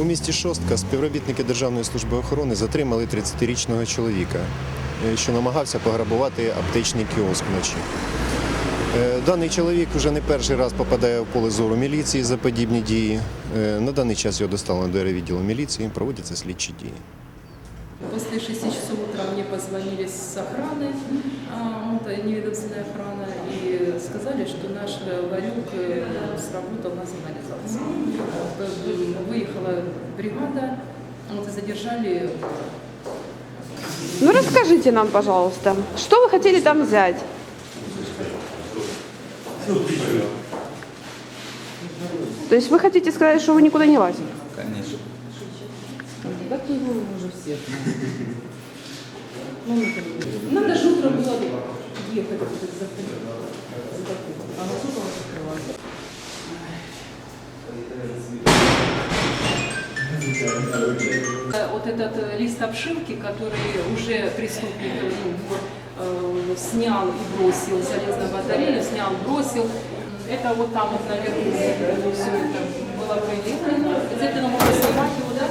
У місті Шостка співробітники Державної служби охорони затримали 30-річного чоловіка, е, що намагався пограбувати аптечний кіоск вночі. Е, Даний чоловік вже не перший раз попадає в поле зору міліції за подібні дії. Е, На даний час його доставлено до відділу міліції, проводяться слідчі дії. После 6 часов утра мне позвонили с охраны, а, вот, э, неведомственная охрана, и сказали, что наш э, ларек э, сработал на сигнализации. Выехала бригада, вот, и задержали Ну расскажите нам, пожалуйста, что вы хотели там взять? То есть вы хотите сказать, что вы никуда не лазили? Конечно. Как его уже всех? Надо же утром было ехать вот это за А насколько вас открывать? Э, Вот этот э, лист обшивки, который уже преступник ну, вор, э, снял и бросил, залез батарею, снял, бросил. Это вот там вот наверху все это было прилеплено. Из этого можно снимать его, да?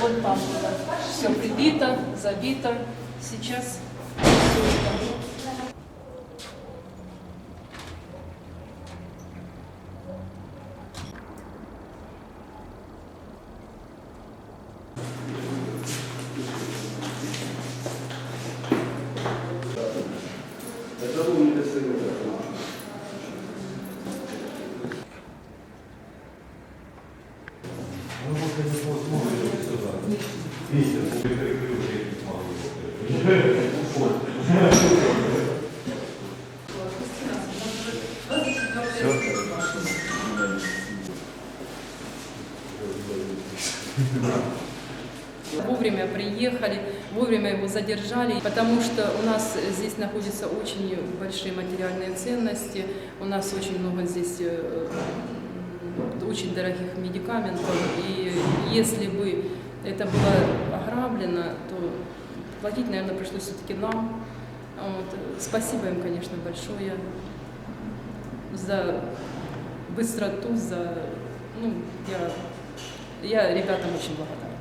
Вот там все прибито, забито. Сейчас все это. Вовремя приехали, вовремя его задержали, потому что у нас здесь находятся очень большие материальные ценности, у нас очень много здесь э, очень дорогих медикаментов, и если бы это было ограблено, то платить, наверное, пришлось все-таки нам. Вот. Спасибо им, конечно, большое за быстроту, за... Ну, я, я ребятам очень благодарна.